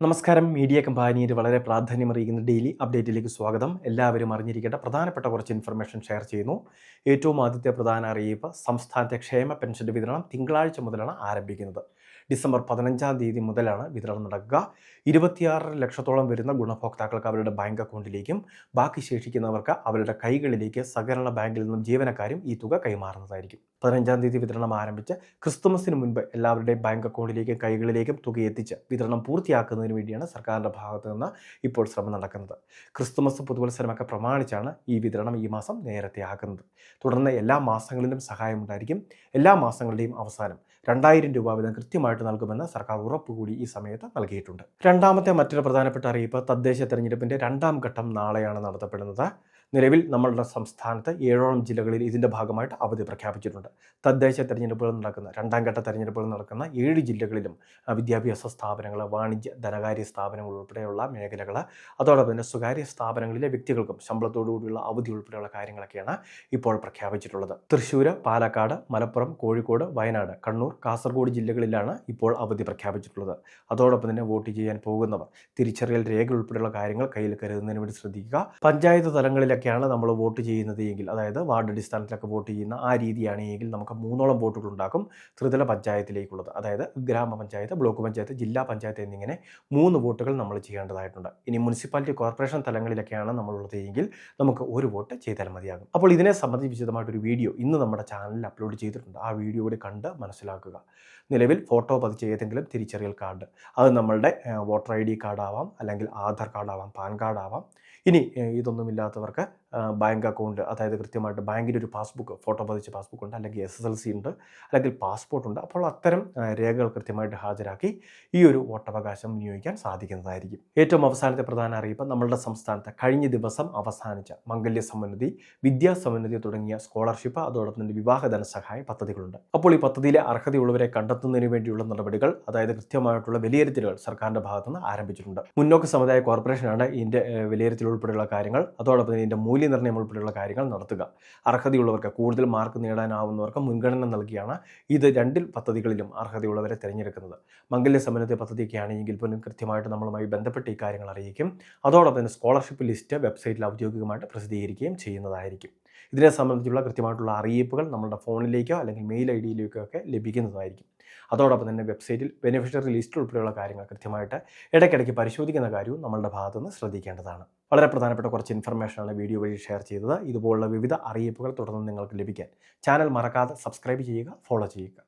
നമസ്കാരം. മീഡിയ കമ്പാനിയിൽ വളരെ പ്രാധാന്യമറിയിക്കുന്ന ഡെയിലി അപ്ഡേറ്റിലേക്ക് സ്വാഗതം. എല്ലാവരും അറിഞ്ഞിരിക്കേണ്ട പ്രധാനപ്പെട്ട കുറച്ച് ഇൻഫർമേഷൻ ഷെയർ ചെയ്യുന്നു. ഏറ്റവും ആദ്യത്തെ പ്രധാന അറിയിപ്പ് സംസ്ഥാനത്തെ ക്ഷേമ പെൻഷന്റെ വിതരണം തിങ്കളാഴ്ച മുതലാണ് ആരംഭിക്കുന്നത്. ഡിസംബർ പതിനഞ്ചാം തീയതി മുതലാണ് വിതരണം നടക്കുക. ഇരുപത്തിയാറ് ലക്ഷത്തോളം വരുന്ന ഗുണഭോക്താക്കൾക്ക് അവരുടെ ബാങ്ക് അക്കൗണ്ടിലേക്കും ബാക്കി ശേഷിക്കുന്നവർക്ക് അവരുടെ കൈകളിലേക്ക് സഹകരണ ബാങ്കിൽ നിന്നും ജീവനക്കാരും ഈ തുക കൈമാറുന്നതായിരിക്കും. പതിനഞ്ചാം തീയതി വിതരണം ആരംഭിച്ച് ക്രിസ്തുമസിന് മുൻപ് എല്ലാവരുടെയും ബാങ്ക് അക്കൗണ്ടിലേക്കും കൈകളിലേക്കും തുക എത്തിച്ച് വിതരണം പൂർത്തിയാക്കുന്നതിന് വേണ്ടിയാണ് സർക്കാരിന്റെ ഭാഗത്തു നിന്ന് ഇപ്പോൾ ശ്രമം നടക്കുന്നത്. ക്രിസ്തുമസ് പുതുവത്സരമൊക്കെ പ്രമാണിച്ചാണ് ഈ വിതരണം ഈ മാസം നേരത്തെ ആക്കുന്നത്. തുടർന്ന് എല്ലാ മാസങ്ങളിലും സഹായമുണ്ടായിരിക്കും എല്ലാ മാസങ്ങളുടെയും അവസാനം. രണ്ടായിരം രൂപ വീതം കൃത്യമായിട്ട് നൽകുമെന്ന് സർക്കാർ ഉറപ്പ് കൂടി ഈ സമയത്ത് നൽകിയിട്ടുണ്ട്. രണ്ടാമത്തെ മറ്റൊരു പ്രധാനപ്പെട്ട അറിയിപ്പ് തദ്ദേശ തെരഞ്ഞെടുപ്പിന്റെ രണ്ടാം ഘട്ടം നാളെയാണ് നടത്തപ്പെടുന്നത്. നിലവിൽ നമ്മളുടെ സംസ്ഥാനത്ത് ഏഴോളം ജില്ലകളിൽ ഇതിന്റെ ഭാഗമായിട്ട് അവധി പ്രഖ്യാപിച്ചിട്ടുണ്ട്. തദ്ദേശ തെരഞ്ഞെടുപ്പുകൾ നടക്കുന്ന രണ്ടാം ഘട്ട തെരഞ്ഞെടുപ്പുകൾ നടക്കുന്ന ഏഴ് ജില്ലകളിലും വിദ്യാഭ്യാസ സ്ഥാപനങ്ങൾ വാണിജ്യ ധനകാര്യ സ്ഥാപനങ്ങൾ ഉൾപ്പെടെയുള്ള മേഖലകൾ അതോടൊപ്പം തന്നെ സ്വകാര്യ സ്ഥാപനങ്ങളിലെ വ്യക്തികൾക്കും ശമ്പളത്തോടുകൂടിയുള്ള അവധി ഉൾപ്പെടെയുള്ള കാര്യങ്ങളൊക്കെയാണ് ഇപ്പോൾ പ്രഖ്യാപിച്ചിട്ടുള്ളത്. തൃശ്ശൂർ പാലക്കാട് മലപ്പുറം കോഴിക്കോട് വയനാട് കണ്ണൂർ കാസർഗോഡ് ജില്ലകളിലാണ് ഇപ്പോൾ അവധി പ്രഖ്യാപിച്ചിട്ടുള്ളത്. അതോടൊപ്പം തന്നെ വോട്ട് ചെയ്യാൻ പോകുന്നവർ തിരിച്ചറിയൽ രേഖ ഉൾപ്പെടെയുള്ള കാര്യങ്ങൾ കയ്യിൽ കരുതുന്നതിന് വേണ്ടി ശ്രദ്ധിക്കുക. പഞ്ചായത്ത് തലങ്ങളിലൊക്കെയാണ് നമ്മൾ വോട്ട് ചെയ്യുന്നത് എങ്കിൽ അതായത് വാർഡ് അടിസ്ഥാനത്തിലൊക്കെ വോട്ട് ചെയ്യുന്ന ആ രീതിയാണ് എങ്കിൽ നമുക്ക് മൂന്നോളം വോട്ടുകൾ ഉണ്ടാക്കും ത്രിതല പഞ്ചായത്തിലേക്കുള്ളത്. അതായത് ഗ്രാമപഞ്ചായത്ത് ബ്ലോക്ക് പഞ്ചായത്ത് ജില്ലാ പഞ്ചായത്ത് എന്നിങ്ങനെ മൂന്ന് വോട്ടുകൾ നമ്മൾ ചെയ്യേണ്ടതായിട്ടുണ്ട്. ഇനി മുനിസിപ്പാലിറ്റി കോർപ്പറേഷൻ തലങ്ങളിലൊക്കെയാണ് നമ്മളുള്ളത് എങ്കിൽ നമുക്ക് ഒരു വോട്ട് ചെയ്താൽ മതിയാകും. അപ്പോൾ ഇതിനെ സംബന്ധിച്ച് വിശദമായിട്ടൊരു വീഡിയോ ഇന്ന് നമ്മുടെ ചാനലിൽ അപ്ലോഡ് ചെയ്തിട്ടുണ്ട്. ആ വീഡിയോ കൂടി കണ്ട് മനസ്സിലാക്കുക. നിലവിൽ ഫോട്ടോ പതിച്ച ഏതെങ്കിലും തിരിച്ചറിയൽ കാർഡ് അത് നമ്മളുടെ വോട്ടർ ഐ ഡി കാർഡാവാം അല്ലെങ്കിൽ ആധാർ കാർഡാവാം പാൻ കാർഡാവാം. ഇനി ഇതൊന്നുമില്ലാത്തവർക്ക് ബാങ്ക് അക്കൗണ്ട് അതായത് കൃത്യമായിട്ട് ബാങ്കിന്റെ ഒരു പാസ്ബുക്ക് ഫോട്ടോ പതിച്ച പാസ്ബുക്ക് ഉണ്ട് അല്ലെങ്കിൽ എസ് എസ് എൽ സി ഉണ്ട് അല്ലെങ്കിൽ പാസ്പോർട്ട് ഉണ്ട് അപ്പോൾ അത്തരം രേഖകൾ കൃത്യമായിട്ട് ഹാജരാക്കി ഈ ഒരു വോട്ടവകാശം വിനിയോഗിക്കാൻ സാധിക്കുന്നതായിരിക്കും. ഏറ്റവും അവസാനത്തെ പ്രധാന അറിയിപ്പ് നമ്മളുടെ സംസ്ഥാനത്ത് കഴിഞ്ഞ ദിവസം അവസാനിച്ച മംഗല്യ സമന്നതി വിദ്യാസമന്നതി തുടങ്ങിയ സ്കോളർഷിപ്പ് അതോടൊപ്പം തന്നെ വിവാഹ ധനസഹായ പദ്ധതികളുണ്ട്. അപ്പോൾ ഈ പദ്ധതിയിലെ അർഹതയുള്ളവരെ കണ്ടെത്തുന്നതിന് വേണ്ടിയുള്ള നടപടികൾ അതായത് കൃത്യമായിട്ടുള്ള വിലയിരുത്തലുകൾ സർക്കാരിന്റെ ഭാഗത്തുനിന്ന് ആരംഭിച്ചിട്ടുണ്ട്. മുന്നോക്ക സമുദായ കോർപ്പറേഷനാണ് ഇതിന്റെ വിലയിരുത്തൽ ഉൾപ്പെടെയുള്ള കാര്യങ്ങൾ അതോടൊപ്പം തന്നെ ഇതിന്റെ മൂല്യനിർണയം ഉൾപ്പെടെയുള്ള കാര്യങ്ങൾ നടത്തുക. അർഹതയുള്ളവർക്ക് കൂടുതൽ മാർക്ക് നേടാനാവുന്നവർക്ക് മുൻഗണന നൽകിയാണ് ഇത് രണ്ടിൽ പദ്ധതികളിലും അർഹതയുള്ളവരെ തിരഞ്ഞെടുക്കുന്നത്. മംഗല്യ സമരത്തെ പദ്ധതിയൊക്കെ ആണെങ്കിൽ പോലും കൃത്യമായിട്ട് നമ്മളുമായി ബന്ധപ്പെട്ട് ഈ കാര്യങ്ങൾ അറിയിക്കും. അതോടൊപ്പം തന്നെ സ്കോളർഷിപ്പ് ലിസ്റ്റ് വെബ്സൈറ്റിൽ ഔദ്യോഗികമായിട്ട് പ്രസിദ്ധീകരിക്കുകയും ചെയ്യുന്നതായിരിക്കും. ഇതിനെ സംബന്ധിച്ചുള്ള കൃത്യമായിട്ടുള്ള അറിയിപ്പുകൾ നമ്മുടെ ഫോണിലേക്കോ അല്ലെങ്കിൽ മെയിൽ ഐ ഡിയിലേക്കോ ഒക്കെ ലഭിക്കുന്നതായിരിക്കും. അതോടൊപ്പം തന്നെ വെബ്സൈറ്റിൽ ബെനിഫിഷ്യറി ലിസ്റ്റ് ഉൾപ്പെടെയുള്ള കാര്യങ്ങൾ കൃത്യമായിട്ട് ഇടയ്ക്കിടയ്ക്ക് പരിശോധിക്കുന്ന കാര്യവും നമ്മളുടെ ഭാഗത്തുനിന്ന് ശ്രദ്ധിക്കേണ്ടതാണ്. വളരെ പ്രധാനപ്പെട്ട കുറച്ച് ഇൻഫർമേഷനാണ് വീഡിയോ വഴി ഷെയർ ചെയ്തത്. ഇതുപോലുള്ള വിവിധ അറിയിപ്പുകൾ തുടർന്ന് നിങ്ങൾക്ക് ലഭിക്കാൻ. ചാനൽ മറക്കാതെ സബ്സ്ക്രൈബ് ചെയ്യുക ഫോളോ ചെയ്യുക.